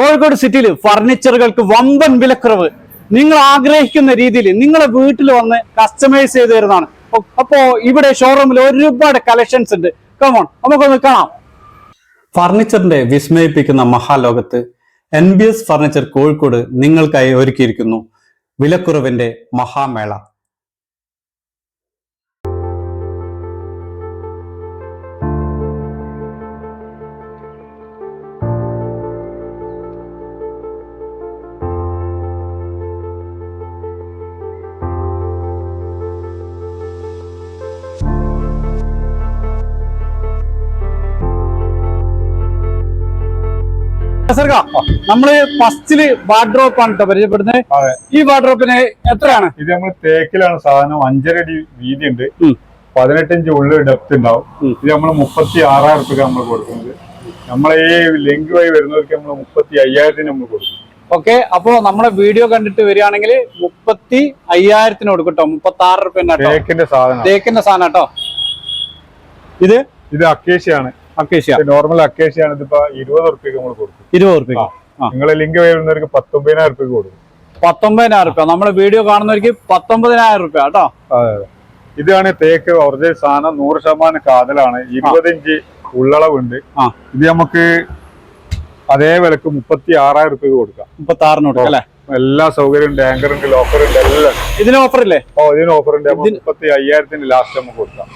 കോഴിക്കോട് സിറ്റിയിൽ ഫർണിച്ചറുകൾക്ക് വമ്പൻ വിലക്കുറവ്. നിങ്ങൾ ആഗ്രഹിക്കുന്ന രീതിയിൽ നിങ്ങളെ വീട്ടിൽ വന്ന് കസ്റ്റമൈസ് ചെയ്ത് തരുന്നതാണ്. അപ്പൊ- ഇവിടെ ഷോറൂമിൽ ഒരുപാട് കളക്ഷൻസ് ഉണ്ട്. കമോൺ നമുക്കൊന്ന് കാണാം. ഫർണിച്ചറിന്റെ വിസ്മയിപ്പിക്കുന്ന മഹാലോകത്ത് N B S furniture Kozhikode നിങ്ങൾക്കായി ഒരുക്കിയിരിക്കുന്നു. വിലക്കുറവിന്റെ മഹാമേള. നമ്മൾ ഫസ്റ്റിൽ വാർഡ്രോപ്പ് ആണ് കേട്ടോ പരിചയപ്പെടുന്നത്. ഈ വാർഡ്രോപ്പിന് എത്രയാണ്? ഇത് നമ്മൾ തേക്കിലാണ് സാധനം അഞ്ചര അടി വീതി ഉണ്ട് ഉം. പതിനെട്ട് ഇഞ്ച് ഉള്ളിൽ ഡെപ്ത് ഉണ്ടാവും ഇത് നമ്മൾ മുപ്പത്തി ആറായിരം റുപ്യ നമ്മൾ കൊടുക്കുന്നത്. നമ്മളെ ഈ ലിങ്ക് വഴി വരുന്നവർക്ക് നമ്മൾ മുപ്പത്തി അയ്യായിരത്തിന് നമ്മൾ കൊടുക്കും. ഓക്കെ അപ്പോ നമ്മളെ വീഡിയോ കണ്ടിട്ട് വരികയാണെങ്കിൽ മുപ്പത്തി അയ്യായിരത്തിന് കൊടുക്കും കേട്ടോ മുപ്പത്തി ആറ് റുപ്യ തേക്കിന്റെ സാധനം തേക്കിന്റെ സാധനം കേട്ടോ ഇത്? ഇത് അക്കേഷ്യാണ്. അക്കേഷ്യ. നോർമൽ അക്കേഷ്യാണ്. ഇതിപ്പോ ഇരുപത് റുപ്യക്ക് നമ്മൾ കൊടുക്കും. ഇരുപത് റുപ്യ നിങ്ങൾ ലിങ്ക് വരുന്നവർക്ക് പത്തൊമ്പതിനായിരം റുപ്യക്ക് കൊടുക്കും. പത്തൊമ്പതിനായിരം റുപ്യ നമ്മളെ വീഡിയോ കാണുന്നവർക്ക് പത്തൊമ്പതിനായിരം റുപ്യ കേട്ടോ. ഇതാണ് തേക്ക് ഒറിജിനൽ സാധനം. നൂറ് ശതമാനം കാതലാണ്. ഇരുപത് ഇഞ്ച് ഉള്ളളവുണ്ട്. ഇത് നമുക്ക് അതേ വിലക്ക് മുപ്പത്തി ആറായിരം റുപ്യ കൊടുക്കാം. മുപ്പത്തി ആറിന് കൊടുക്കാം അല്ലെ? എല്ലാ സൗകര്യം ടാങ്കർ ഉണ്ട് ലോക്കർ ഉണ്ട് എല്ലാം. ഇതിന് ഓഫർ ഇല്ലേ? ഓ ഇതിന് ഓഫർ ഉണ്ട്. മുപ്പത്തി അയ്യായിരത്തിന് ലാസ്റ്റ് നമുക്ക് കൊടുക്കാം.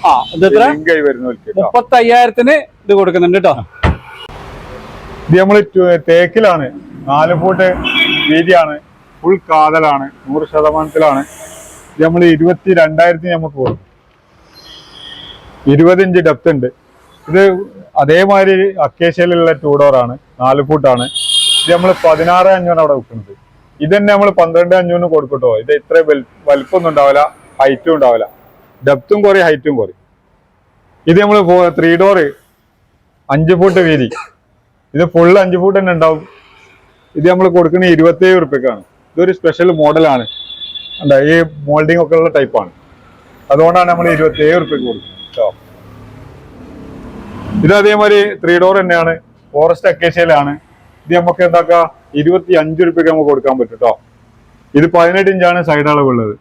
വരുന്ന ലിങ്ക് ആയി വരുന്നവർക്ക് മുപ്പത്തി അയ്യായിരത്തിന് ഇത് കൊടുക്കുന്നുണ്ട് കേട്ടോ. ഇത് നമ്മൾ തേക്കിലാണ്. നാല് ഫൂട്ട് വീതിയാണ്. ഫുൾ കാതലാണ്. നൂറ് ശതമാനത്തിലാണ്. ഇത് നമ്മൾ ഇരുപത്തി രണ്ടായിരത്തിന് നമുക്ക് കൊടുക്കും. ഇരുപത് ഇഞ്ച് ഡെപ്ത് ഉണ്ട്. ഇത് അതേമാതിരി അക്കേഷ്യയിലുള്ള ടൂ ഡോർ ആണ്. നാല് ഫൂട്ടാണ് ഇത് നമ്മൾ പതിനാറ് അഞ്ഞൂറാണ് അവിടെ വെക്കുന്നത് ഇത് തന്നെ നമ്മൾ പന്ത്രണ്ട് അഞ്ഞൂറിന് കൊടുക്കട്ടോ. ഇത് ഇത്ര വലിപ്പമൊന്നും ഉണ്ടാവില്ല ഹൈറ്റും ഉണ്ടാവില്ല. ഡെപ്തും കുറയും ഹൈറ്റും കുറയും. ഇത് നമ്മൾ ത്രീ ഡോർ അഞ്ച് ഫുട്ട് വീതി. ഇത് ഫുള്ള് അഞ്ച് ഫുട്ട് തന്നെ ഉണ്ടാവും. ഇത് നമ്മൾ കൊടുക്കുന്നത് ഇരുപത്തേഴ് ഉറുപ്പിക്കാണ് ഇതൊരു സ്പെഷ്യൽ മോഡലാണ് എന്താ ഈ മോൾഡിംഗ് ഒക്കെ ഉള്ള ടൈപ്പാണ് അതുകൊണ്ടാണ് നമ്മൾ ഇരുപത്തേഴ് ഉറുപ്പിക്ക് കൊടുക്കുന്നത് ഇത് അതേമാതിരി ത്രീ ഡോർ തന്നെയാണ്. ഫോറസ്റ്റ് അക്കേഷ്യയിലാണ് ഇത് നമുക്ക് എന്താക്കാ? ഇരുപത്തി അഞ്ച് രൂപയ്ക്ക് നമുക്ക് കൊടുക്കാൻ പറ്റും കേട്ടോ ഇത് പതിനെട്ട് ഇഞ്ചാണ് സൈഡ് അളവുള്ളത്.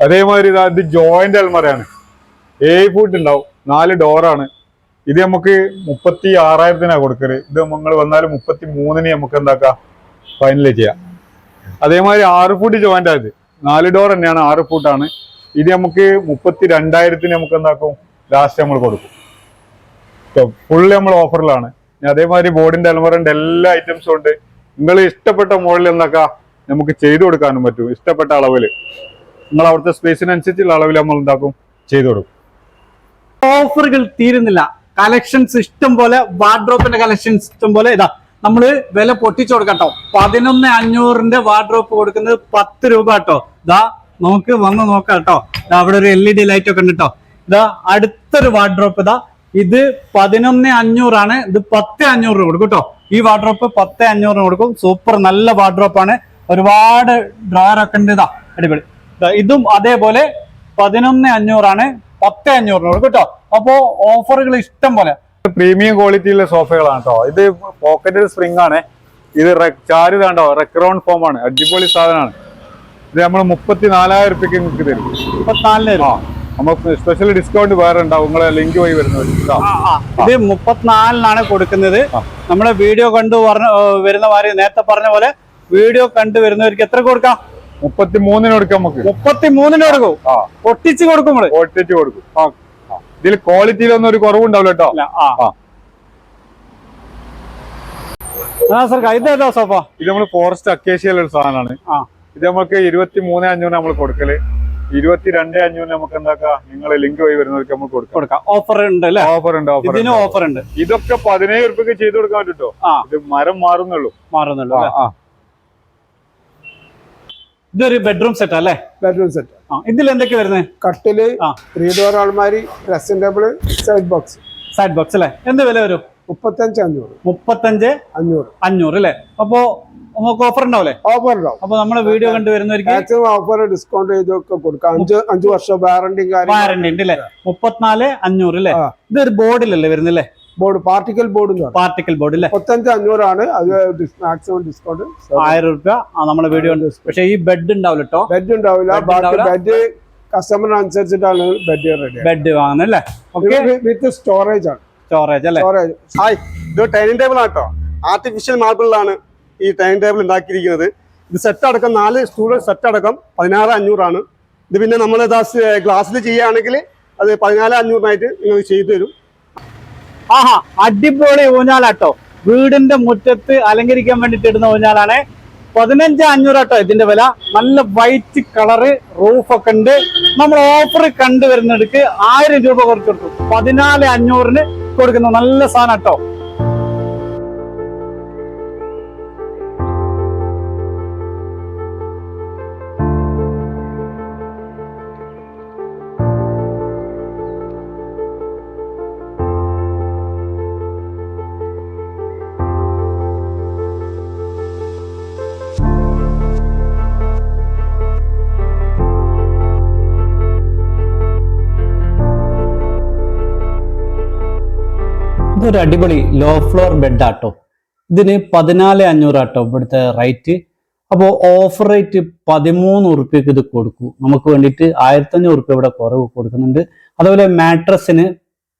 അതേമാതിരി ഇതാ ഇത് ജോയിന്റ് അൽമറയാണ് ഏഴ് ഫുട്ട് ഉണ്ടാവും. നാല് ഡോറാണ് ഇത് നമുക്ക് മുപ്പത്തി ആറായിരത്തിനാണ് കൊടുക്കൽ. ഇത് നിങ്ങൾ വന്നാൽ മുപ്പത്തി മൂന്നിന് നമുക്ക് എന്താക്കാം? ഫൈനൽ ചെയ്യാം. അതേമാതിരി ആറ് ഫുട്ട് ജോയിന്റ് ആയത്. നാല് ഡോർ തന്നെയാണ് ആറ് ഫുട്ടാണ് ഇത് നമുക്ക് മുപ്പത്തി രണ്ടായിരത്തിന് നമുക്ക് എന്താക്കും? ലാസ്റ്റ് നമ്മൾ കൊടുക്കും. ഫുള്ള് നമ്മൾ ഓഫറിലാണ് അതേമാതിരി ബോർഡിന്റെ അലമറിന്റെ എല്ലാ ഐറ്റംസും ഉണ്ട്. നിങ്ങൾ ഇഷ്ടപ്പെട്ട മോഡൽ എന്നൊക്കെ നമുക്ക് ചെയ്തു കൊടുക്കാനും പറ്റും. ഇഷ്ടപ്പെട്ട അളവിൽ നിങ്ങൾ അവിടുത്തെ സ്പേസിനനുസരിച്ചുള്ള അളവിൽ നമ്മൾ എന്താക്കും? ചെയ്തു കൊടുക്കും. ഓഫറുകൾ തീരുന്നില്ല. കളക്ഷൻസ് ഇഷ്ടം പോലെ വാർഡ്രോപ്പിന്റെ കളക്ഷൻസ് ഇഷ്ടം പോലെ. ഇതാ നമ്മൾ വില പൊട്ടിച്ചു കൊടുക്കട്ടോ. കേട്ടോ പതിനൊന്ന് അഞ്ഞൂറിന്റെ വാർഡ്രോപ്പ് കൊടുക്കുന്നത് പത്ത് രൂപ കേട്ടോ. ഇതാ നമുക്ക് വന്ന് നോക്കാം കേട്ടോ. അവിടെ ഒരു എൽ ഇ ഡി ലൈറ്റ് ഒക്കെ ഉണ്ട് കേട്ടോ. ഇതാ അടുത്തൊരു വാർഡ്രോപ്പ് ഇതാ ഇത് പതിനൊന്ന് അഞ്ഞൂറാണ്. ഇത് പത്ത് അഞ്ഞൂറ് രൂപ കൊടുക്കും കേട്ടോ. ഈ വാർഡ്രോപ്പ് പത്ത് അഞ്ഞൂറിന് കൊടുക്കും. സൂപ്പർ നല്ല വാർഡ്രോപ്പാണ് ഒരുപാട് ഡ്രോയർ ഒക്കെ ഉണ്ട്. ഇതാ അടിപൊളി. ഇതും അതേപോലെ പതിനൊന്ന് അഞ്ഞൂറാണ്. പത്ത് അഞ്ഞൂറിന് കൊടുക്കും കേട്ടോ. അപ്പോ ഓഫറുകൾ ഇഷ്ടം പോലെ. പ്രീമിയം ക്വാളിറ്റിയിലെ സോഫകളാണ് കേട്ടോ. ഇത് പോക്കറ്റഡ് സ്പ്രിംഗ് ആണ്. ഇത് ചാരു കണ്ടോ? റെക്രോൺ ഫോം ആണ്. അടിപൊളി സാധനമാണ്. ഇത് നമ്മൾ മുപ്പത്തി നാലായിരം റുപ്യക്ക് നിങ്ങൾക്ക് തരും. മുപ്പത്തിനാലിന് ആ. നമുക്ക് സ്പെഷ്യൽ ഡിസ്കൗണ്ട് വേറെ ഉണ്ടാവും. നിങ്ങളെ ലിങ്ക് വഴി വരുന്നത് ഇത് മുപ്പത്തിനാലിനാണ് കൊടുക്കുന്നത്. നമ്മളെ നമ്മുടെ വീഡിയോ കണ്ടു പറഞ്ഞ വരുന്ന മാതിരി നേരത്തെ പറഞ്ഞ പോലെ വീഡിയോ കണ്ടു വരുന്നവർക്ക് എത്ര കൊടുക്കാം? മുപ്പത്തി മൂന്നിന് കൊടുക്കാം നമുക്ക്. മുപ്പത്തി മൂന്നിന് കൊടുക്കും പൊട്ടിച്ച് കൊടുക്കും നമ്മൾ. ക്വാളിറ്റി കൊടുക്കും. ഇതിൽ ക്വാളിറ്റിയിലൊന്നും ഒരു കുറവുണ്ടാവില്ല കേട്ടോ ഇത് നമ്മൾ സോഫ ഇത് നമ്മൾ ഫോറസ്റ്റ് അക്കേഷ്യയിലുള്ള സാധനമാണ്. ഇത് നമുക്ക് ഇരുപത്തി മൂന്ന് അഞ്ഞൂറ് നമ്മൾ കൊടുക്കൽ. ഇരുപത്തി രണ്ട് അഞ്ഞൂറ് നമുക്ക് എന്താക്കാം? നിങ്ങളെ ലിങ്ക് വഴി വരുന്നവർക്ക് നമുക്ക് കൊടുക്കാം. കൊടുക്കാം. ഓഫർ ഉണ്ട് അല്ലേ? ഓഫർ ഉണ്ട് ഓഫർ ഇതിന് ഓഫർ ഉണ്ട്. ഇതൊക്കെ പതിനേഴ് ഉറുപ്പിക്ക് ചെയ്ത് കൊടുക്കാൻ പറ്റുട്ടോ? ആ. ഇത് മരം മാറുന്നുള്ളൂ. മാറുന്നുള്ളൂ. ഇതൊരു ബെഡ്റൂം സെറ്റ് അല്ലേ? ബെഡ്റൂം സെറ്റ് ആ ഇതിൽ എന്തൊക്കെ വരുന്നത് കട്ടിൽ ആ. Three door ആൾമാരി dressing table side box side box അല്ലേ? എന്ത് വില വരും? മുപ്പത്തഞ്ച് അഞ്ഞൂറ്. മുപ്പത്തഞ്ച് അഞ്ഞൂറ്. അഞ്ഞൂറ് അല്ലേ? അപ്പോ നമുക്ക് ഓഫർ ഉണ്ടാവില്ലേ ഓഫർ ഉണ്ടാവും അപ്പൊ നമ്മുടെ വീഡിയോ കണ്ടു വരുന്നവർക്ക് മാക്സിമം ഓഫർ ഡിസ്കൗണ്ട് ചെയ്തൊക്കെ കൊടുക്കാം. അഞ്ച് അഞ്ച് വർഷം വാറണ്ടി കാര്യം വാറണ്ടി ഉണ്ട് അല്ലേ? മുപ്പത്തിനാല് അഞ്ഞൂറ് അല്ലേ. ഇതൊരു ബോർഡിലല്ലേ വരുന്നില്ലേ? Board particle board particle board അല്ലേ? മുപ്പത്തഞ്ച് അഞ്ഞൂറാണ്. അത് മാക്സിമം ഡിസ്കൗണ്ട് ആയിരം റുപ്യ നമ്മുടെ വീഡിയോ പക്ഷേ പക്ഷെ ഈ ബെഡ് ഉണ്ടാവില്ല കേട്ടോ ബെഡ് ഉണ്ടാവില്ല. ബെഡ് കസ്റ്റമറിനനുസരിച്ചിട്ടാണ് ബെഡ് റെഡി ബെഡ് വാങ്ങുന്നത് അല്ലേ? വിത്ത് സ്റ്റോറേജ് ആണ്. സ്റ്റോറേജ് അല്ലേ? സ്റ്റോറേജ് ഹായ് ഇത് ടൈനിങ് ടേബിൾ ആണ് കേട്ടോ ആർട്ടിഫിഷ്യൽ മാർബിളിലാണ് ഈ ടൈനിങ് ടേബിൾ ഉണ്ടാക്കിയിരിക്കുന്നത്. ഇത് സെറ്റ് അടക്കം നാല് സ്റ്റൂൾ സെറ്റ് അടക്കം പതിനാറ് അഞ്ഞൂറാണ് ഇത് പിന്നെ നമ്മൾ ഗ്ലാസ്സിൽ ചെയ്യുകയാണെങ്കിൽ അത് പതിനാല് അഞ്ഞൂറിനായിട്ട് നിങ്ങൾ ചെയ്തു തരും. ആഹാ അടിപൊളി ഊഞ്ഞാലാട്ടോ. വീടിന്റെ മുറ്റത്ത് അലങ്കരിക്കാൻ വേണ്ടിട്ട് ഇടുന്ന ഊഞ്ഞാലാണ്. പതിനഞ്ച് അഞ്ഞൂറാട്ടോ ഇതിന്റെ വില. നല്ല വൈറ്റ് കളറ് റൂഫ് ഒക്കെ ഉണ്ട്. നമ്മൾ ഓഫർ കണ്ടുവരുന്നിടക്ക് ആയിരം രൂപ കുറച്ചു കൊടുക്കും. പതിനാല് അഞ്ഞൂറിന് കൊടുക്കുന്ന നല്ല സാധനം കേട്ടോ. ഇതൊരു അടിപൊളി ലോ ഫ്ലോർ ബെഡ് ആട്ടോ. ഇതിന് പതിനാല് അഞ്ഞൂറ് ആട്ടോ ഇവിടുത്തെ റേറ്റ് അപ്പോൾ ഓഫർ റേറ്റ് പതിമൂന്ന് ഉറുപ്പ്യക്ക് ഇത് കൊടുക്കൂ. നമുക്ക് വേണ്ടിയിട്ട് ആയിരത്തി അഞ്ഞൂറ് ഉറുപ്പ്യ ഇവിടെ കുറവ് കൊടുക്കുന്നുണ്ട്. അതുപോലെ മാട്രസിന്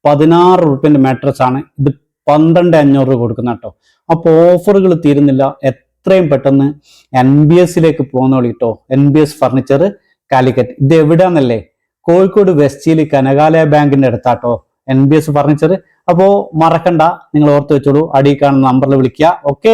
പതിനാറ് ഉറുപ്പ്യന്റെ മാട്രസ് ആണ്. ഇത് പന്ത്രണ്ട് അഞ്ഞൂറ് കൊടുക്കുന്ന കേട്ടോ അപ്പോൾ ഓഫറുകൾ തീരുന്നില്ല. എത്രയും പെട്ടെന്ന് എൻ ബി എസിലേക്ക് പോകുന്നോളി കേട്ടോ N B S furniture Calicut ഇത് എവിടെയാണെന്നല്ലേ കോഴിക്കോട് വെസ്റ്റിൽ കനകാലയ ബാങ്കിന്റെ അടുത്താട്ടോ. എൻ ബി എസ് ഫർണിച്ചർ അപ്പോ മറക്കണ്ട. നിങ്ങൾ ഓർത്ത് വെച്ചോളൂ. അടിയിൽ കാണുന്ന നമ്പറിൽ വിളിക്കുക. ഓക്കെ